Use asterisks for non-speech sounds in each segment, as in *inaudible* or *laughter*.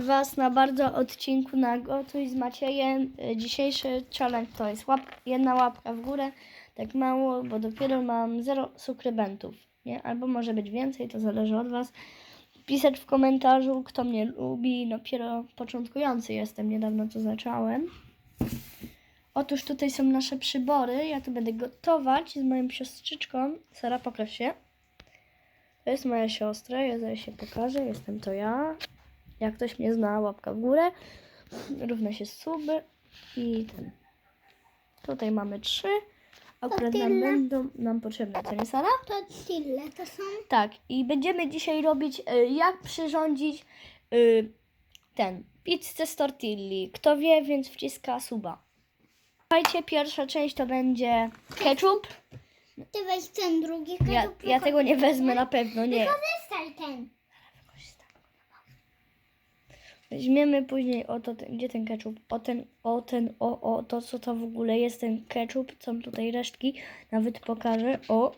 Was na bardzo odcinku na Gotuj z Maciejem. Y, Dzisiejszy challenge to jest łap, jedna łapka w górę. Tak mało, bo dopiero mam zero subskrybentów. Nie? Albo może być więcej, to zależy od Was. Pisać w komentarzu, kto mnie lubi. Dopiero początkujący jestem, niedawno to zacząłem. Otóż tutaj są nasze przybory. Ja tu będę gotować z moją siostrzyczką. Sara, pokaż się. To jest moja siostra, ja zaraz się pokażę. Jestem to ja. Jak ktoś mnie zna, łapka w górę. Równa się suby i ten. Tutaj mamy trzy. Akurat nam tyle. będą nam potrzebne, co nie Sara? To tyle, to są Tak, i będziemy dzisiaj robić, y, jak przyrządzić y, ten, pizzę z tortilli. Kto wie, więc wciska suba. Słuchajcie, pierwsza część to będzie ketchup. Ty weź ten drugi Ja, ketchup, ja tego nie wezmę na pewno, nie. Wykorzystaj ten. Weźmiemy później o to, ten, gdzie ten ketchup, o ten, o ten, o, o to co to w ogóle jest ten ketchup, są tutaj resztki, nawet pokażę, o,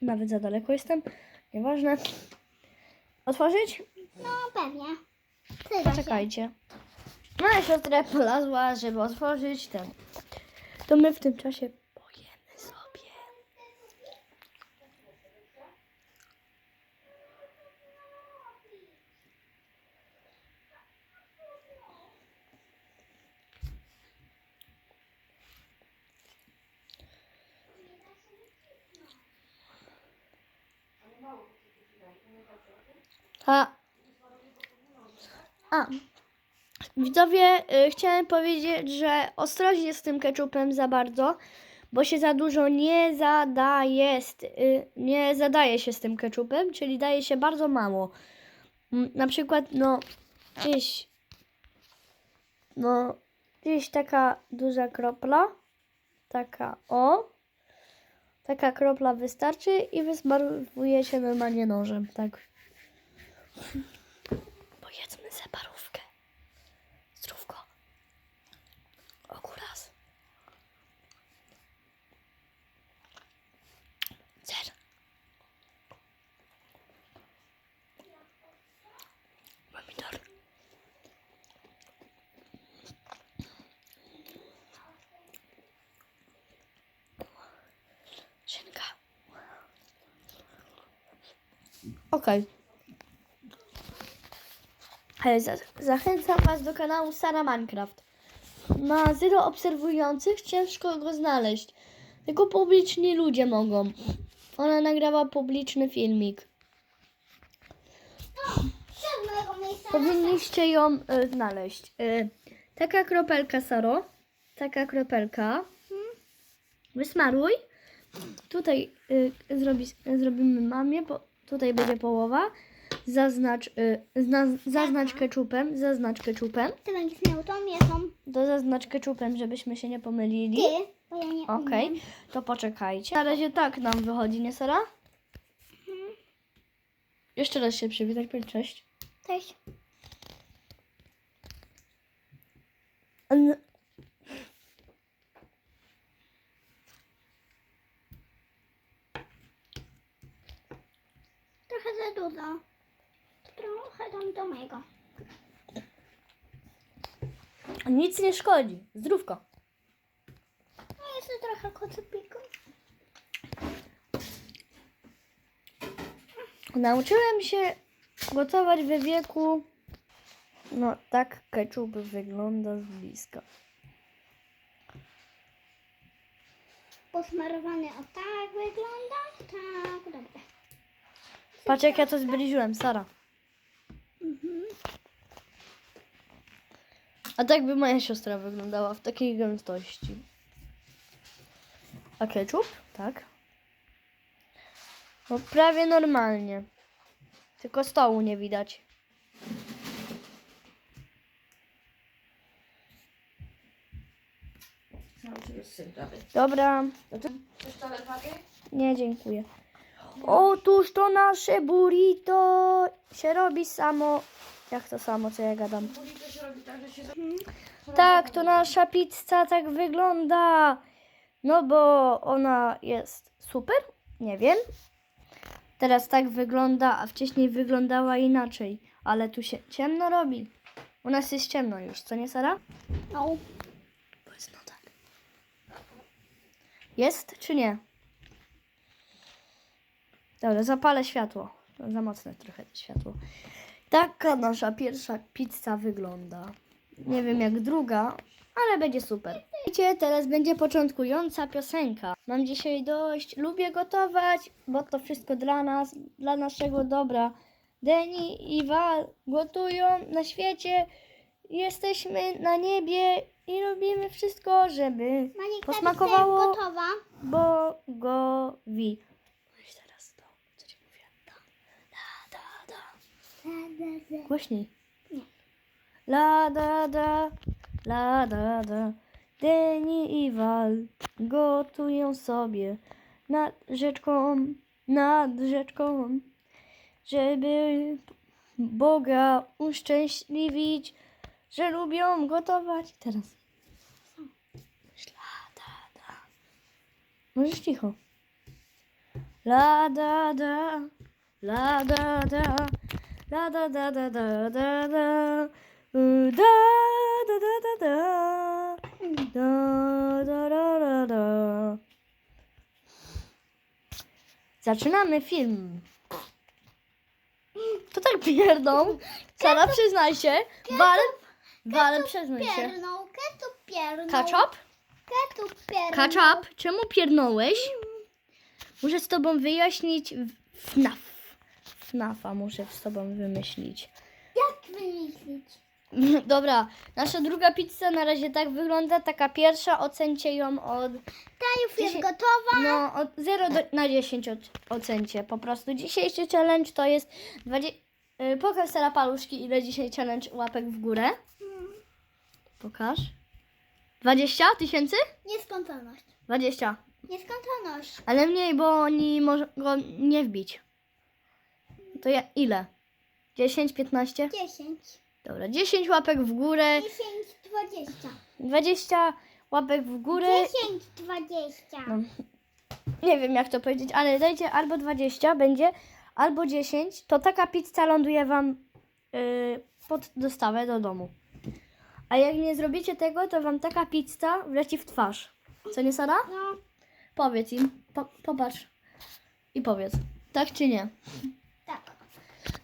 nawet za daleko jestem, nieważne. Otworzyć? No pewnie. Ty Poczekajcie. Moja siostra polazła, żeby otworzyć ten. To my w tym czasie pojemy sobie. A. A. Widzowie, y, chciałem powiedzieć, że ostrożnie z tym ketchupem za bardzo, bo się za dużo nie zadaje, z, y, nie zadaje się z tym ketchupem, czyli daje się bardzo mało. Mm, Na przykład, no, gdzieś, no, gdzieś taka duża kropla, taka o, taka kropla wystarczy i wysmarowuje się normalnie nożem, tak. Okej. Ale za- Zachęcam Was do kanału Sara Minecraft. Ma zero obserwujących, ciężko go znaleźć. Tylko publiczni ludzie mogą. Ona nagrała publiczny filmik. Powinniście ją y, znaleźć. Y, taka kropelka, Saro. Taka kropelka. Wysmaruj. Tutaj y, zrobi, zrobimy mamie, bo tutaj będzie połowa. Zaznacz, y, zna, zaznacz ketchupem, zaznacz ketchupem. Ty będziesz miał tą, ja tą. To zaznacz ketchupem, żebyśmy się nie pomylili. Ty, bo ja nie Okej, umiem. to poczekajcie. Na razie tak nam wychodzi, nie Sara? Jeszcze raz się przywitaj, powiedz cześć. Cześć. N- Trochę za dużo. Trochę tam do mojego. Nic nie szkodzi. Zdrówko. No jeszcze trochę kocypiku. Nauczyłem się gotować we wieku. No, tak ketchup wygląda z bliska. Posmarowany o tak wygląda. Tak, dobra. Patrz, jak ja to zbliżyłem, Sara. A tak by moja siostra wyglądała w takiej gęstości. A ketchup? Tak. No, prawie normalnie. Tylko stołu nie widać. Dobra. Nie, dziękuję. Otóż to nasze burrito się robi samo. Jak to samo, co ja gadam? Tak, to nasza pizza tak wygląda. No bo ona jest super. Nie wiem. Teraz tak wygląda, a wcześniej wyglądała inaczej. Ale tu się ciemno robi. U nas jest ciemno już, co nie, Sara? No. Powiedz no tak. Jest czy nie? Dobra, zapalę światło. Za mocne trochę to światło. Taka nasza pierwsza pizza wygląda. Nie wiem jak druga, ale będzie super. Wiecie, teraz będzie początkująca piosenka. Mam dzisiaj dość, lubię gotować, bo to wszystko dla nas, dla naszego dobra. Deni i Wal gotują na świecie. Jesteśmy na niebie i robimy wszystko, żeby Manik, Posmakowało? gotowa. Bogowi. Weź teraz to, co ci mówię. Da, da, da, da. Głośniej. Nie. La da da, la da da. Deni i Wal gotują sobie nad rzeczką, nad rzeczką, żeby Boga uszczęśliwić, że lubią gotować. Teraz. La da da. Możesz cicho. La da da, la da da, la da da da da da da, y, da da da da da, da da da da da. Zaczynamy film. To tak pierdą. Sara, przyznaj się. Wal, wal, przyznaj się. Piernął? Ketup piernął. Kaczap, czemu piernąłeś? Muszę z tobą wyjaśnić FNAF. FNAFa muszę z tobą wymyślić. Jak wymyślić? *laughs* Dobra, nasza druga pizza na razie tak wygląda. Taka pierwsza, ocencie ją od, Ta już jest gotowa. no, od 0 do, na 10 od, ocencie. Po prostu dzisiejszy challenge to jest 20... y, Pokaż Sara paluszki, ile dzisiaj challenge łapek w górę. Pokaż. 20 tysięcy? Nieskończoność. 20. Nieskończoność. Ale mniej, bo oni mogą go nie wbić. To ja ile? 10, 15? 10. Dobra, 10 łapek w górę, 10, 20. 20 łapek w górę. 10, 20. No, nie wiem jak to powiedzieć, ale dajcie albo 20 będzie, albo 10. To taka pizza ląduje wam yy, pod dostawę do domu. A jak nie zrobicie tego, to wam taka pizza wleci w twarz. Co nie, Sara? No, Powiedz im. Po, popatrz. I powiedz. Tak czy nie?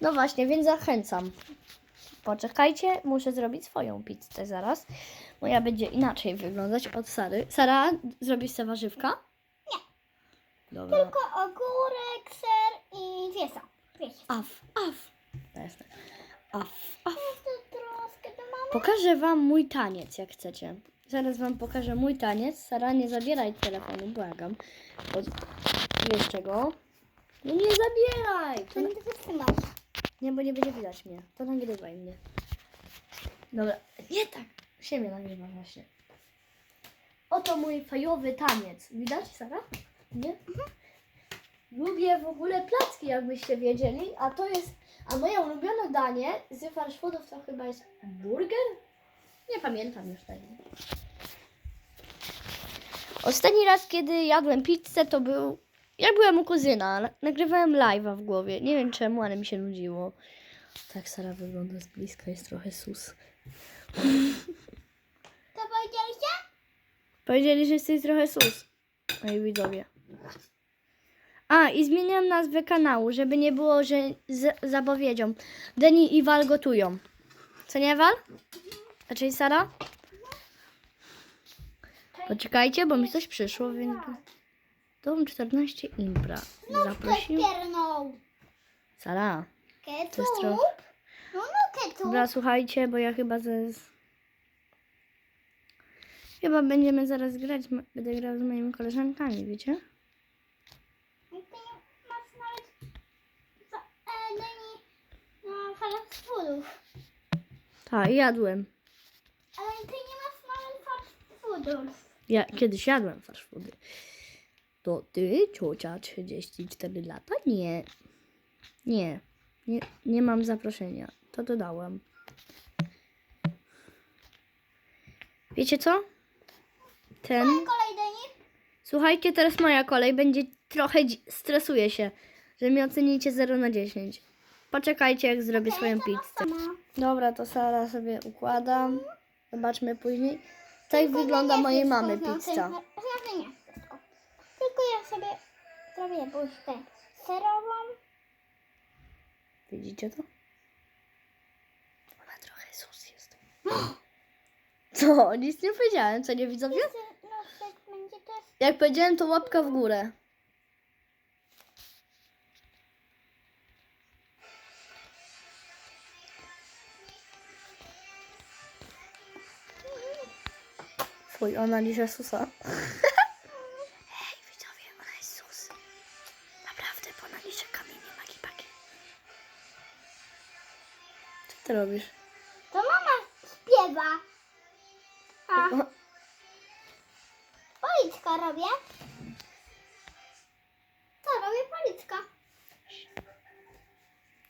No właśnie, więc zachęcam. Poczekajcie, muszę zrobić swoją pizzę zaraz. Moja będzie inaczej wyglądać od Sary. Sara, zrobisz sobie warzywka? Nie. Dobra. Tylko ogórek, ser i wiesa. Wiesa. Af, af. Jasne. Af, af. Pokażę wam mój taniec, jak chcecie. Zaraz wam pokażę mój taniec. Sara, nie zabieraj telefonu, błagam. Jeszcze go. No nie zabieraj! To na... Będę wytrzymać. Nie, bo nie będzie widać mnie. To nagrywaj mnie. Dobra, nie tak. Siebie nagrywa właśnie. Oto mój fajowy taniec. Widać, Sara? Nie? Lubię w ogóle placki, jakbyście wiedzieli. A to jest, a moje ulubione danie z fast foodów to chyba jest burger? Nie pamiętam już tego. Ostatni raz, kiedy jadłem pizzę, to był jak byłem u kuzyna, ale nagrywałem live'a w głowie. Nie wiem czemu, ale mi się nudziło. Tak Sara wygląda z bliska, jest trochę sus. *laughs* To powiedzieliście? Powiedzieli, że jesteś trochę sus. Moi widzowie. A, i zmieniam nazwę kanału, żeby nie było, że z zapowiedzią. Deni i Wal gotują. Co nie, Wal? A czyli Sara? Poczekajcie, bo mi coś przyszło, więc... Dom 14 Impra. Zaprosił... Piernął. Sara. To jest trochę... No, no, ketup. Dobra, słuchajcie, bo ja chyba ze... Chyba będziemy zaraz grać, będę grał z moimi koleżankami, wiecie? E, no. Tak, jadłem. Ale ty nie masz nawet fast foodów. Ja kiedyś jadłem fast foody. To ty, ciocia, 34 lata? Nie. Nie. Nie, nie mam zaproszenia. To dodałam. Wiecie co? Ten... Słuchajcie, teraz moja kolej. Będzie trochę... Stresuję się, że mi ocenicie 0 na 10. Poczekajcie, jak zrobię swoją pizzę. Dobra, to Sara sobie układam. Zobaczmy później. Tak Tylko wygląda mojej mamy pizza. Tylko ja sobie zrobię buźkę serową. Widzicie to? Ona trochę sus jest. *gasps* Co? Nic nie powiedziałem, co nie widzowie? No tak będzie też. Jak powiedziałem, to łapka w górę. Fuj, ona liże susa. *laughs* ty robisz? To mama śpiewa. A policzka robię. To robię policzka.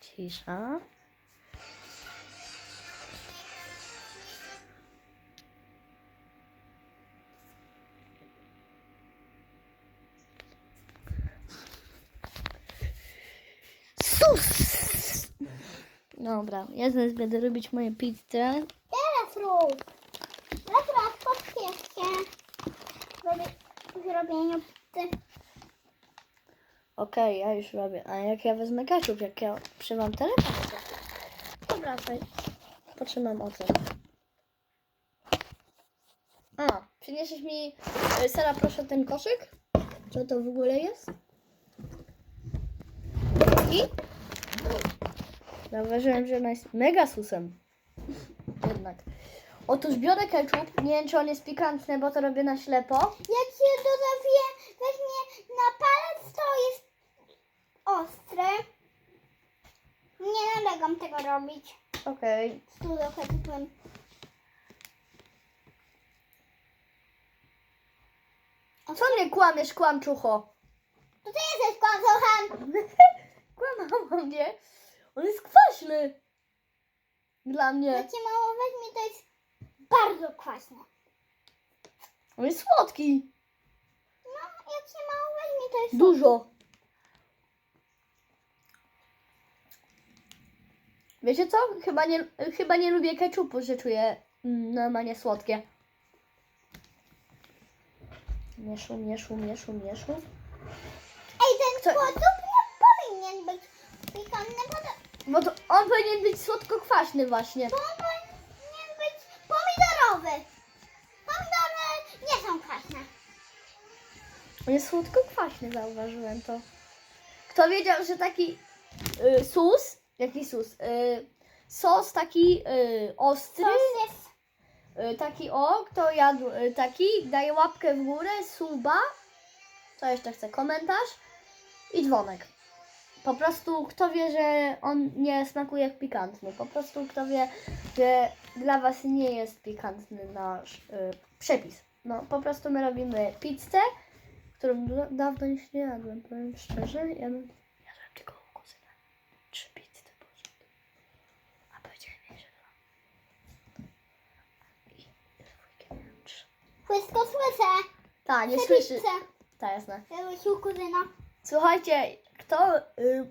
Cisza. Sus! Dobra, ja zaraz będę robić moje pizzę. Teraz rób. Teraz podpieszcie. Robię w zrobieniu pizzy. Okej, ja już robię. A jak ja wezmę ketchup, jak ja trzymam telefon? to- Dobra, fajnie. Potrzymam ocet. A, przyniesiesz mi, y, Sara, proszę ten koszyk? Co to w ogóle jest? I? Zauważyłem, że ona jest mega susem. Jednak. Otóż biorę ketchup. Nie wiem, czy on jest pikantny, bo to robię na ślepo. Jak się dodaje, weźmie na palec, to jest ostre. Nie nalegam tego robić. Okej. Z tu ketchupem. Co nie kłamiesz, kłamczucho? To ty jesteś kłamcochem. *laughs* Kłamała mnie. On jest kwaśny. Dla mnie. Jak cię mało weźmie, to jest bardzo kwaśne. On jest słodki. No, jak się mało weźmie, to jest Dużo. Wiecie co? Chyba nie, chyba nie lubię ketchupu, że czuję mm, normalnie słodkie. Mieszu, mieszu, mieszu, mieszu. Ej, ten Co- nie powinien być pikantny, bo, to, Bo to on powinien być słodko-kwaśny właśnie. bo on powinien być pomidorowy. Pomidory nie są kwaśne. On jest słodko-kwaśny, zauważyłem to. Kto wiedział, że taki y, sus, jaki sus, y, sos taki y, ostry, Sos jest y, taki o, kto jadł y, taki, daje łapkę w górę, suba, co jeszcze chce, komentarz i dzwonek. Po prostu kto wie, że on nie smakuje jak pikantny. Po prostu kto wie, że dla Was nie jest pikantny nasz y, przepis. No po prostu my robimy pizzę, którą da- dawno już nie jadłem, powiem szczerze. Jadłem, jadłem tylko u kuzyna. Trzy pizzy to było. A powiedziałem jej, że dwa. I miałem trzy. wszystko słyszę. Tak, nie Chcę słyszy. pizzę. Tak, jasne. Jadłeś u kuzyna. Słuchajcie, kto y,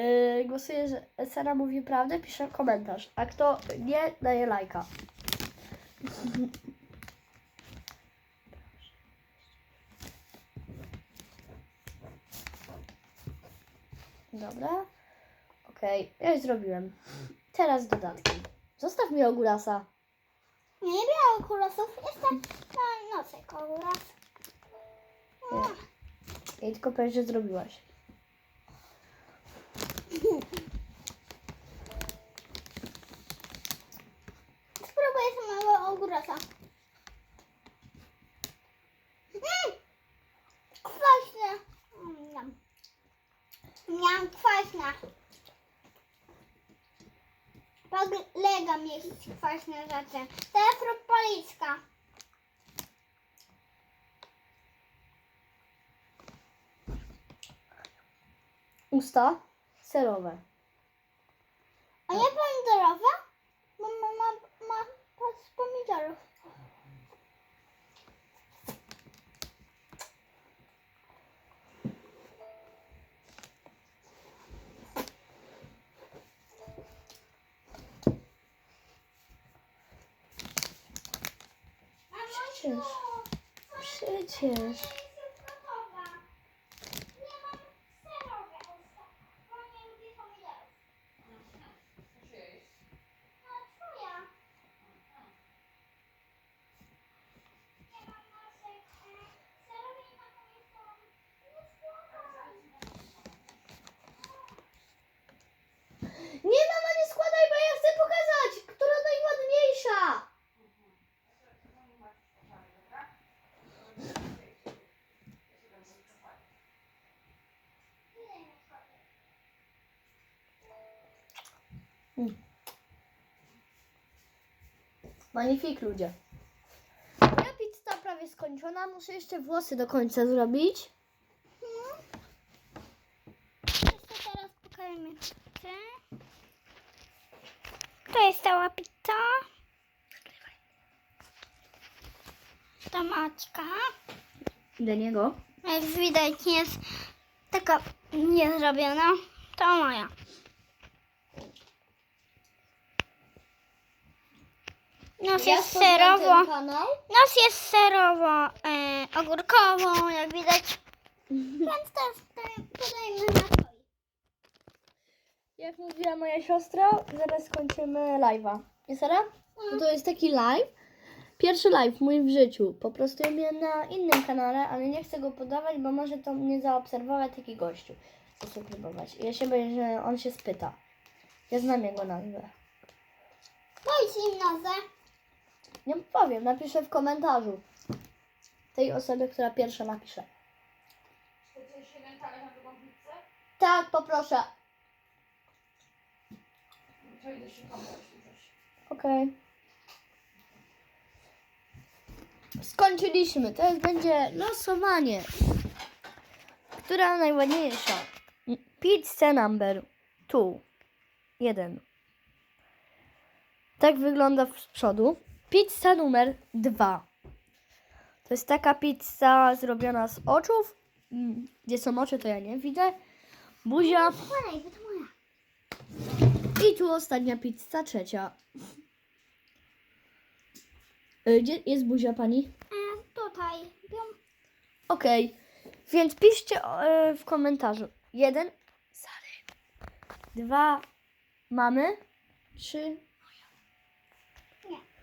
y, głosuje, że Sara mówi prawdę, pisze komentarz. A kto nie, daje lajka. Dobra. Okej, ja już zrobiłem. Teraz dodatki. Zostaw mi ogórasa. Nie, miałam kurasów. Jestem na nosek kuras. Nie. I tylko powiedz, że zrobiłaś. Ogórasa. Mm! Kwaśne. Mm. Miam kwaśne. Polegam jeść kwaśne rzeczy. Teraz rób policzka. Usta serowe. A nie pomidorowe? 是，是确实。Magnifik ludzie. Moja pizza prawie skończona, muszę jeszcze włosy do końca zrobić. Jeszcze teraz pokażemy pizzę. To jest cała pizza. Ta maczka. Do niego. Jak widać jest taka niezrobiona. To moja. Nas jest serowo. Nas jest serowo e, ogórkowo, jak widać. *laughs* Więc teraz tutaj podajemy na stoi. Jak mówiła moja siostra, zaraz skończymy live'a. Nie Sara? Bo to jest taki live. Pierwszy live mój w życiu. Po prostu ja miałem na innym kanale, ale nie chcę go podawać, bo może to mnie zaobserwować taki gościu. Chcę spróbować. I ja się boję, że on się spyta. Ja znam jego nazwę. Powiedz im nazwę. Nie powiem, napiszę w komentarzu. Tej osobie, która pierwsza napisze. Tak, poproszę. Okej. Skończyliśmy. Teraz będzie losowanie. Która najładniejsza? Pizza number two. Jeden. Tak wygląda z przodu. Pizza numer dwa. To jest taka pizza zrobiona z oczów. Mm, Gdzie są oczy, to ja nie widzę. Buzia. I tu ostatnia pizza, trzecia. Y, Gdzie jest buzia pani? E, tutaj. Okej, więc piszcie e, w komentarzu. Jeden, Sary. Dwa, mamy. Trzy,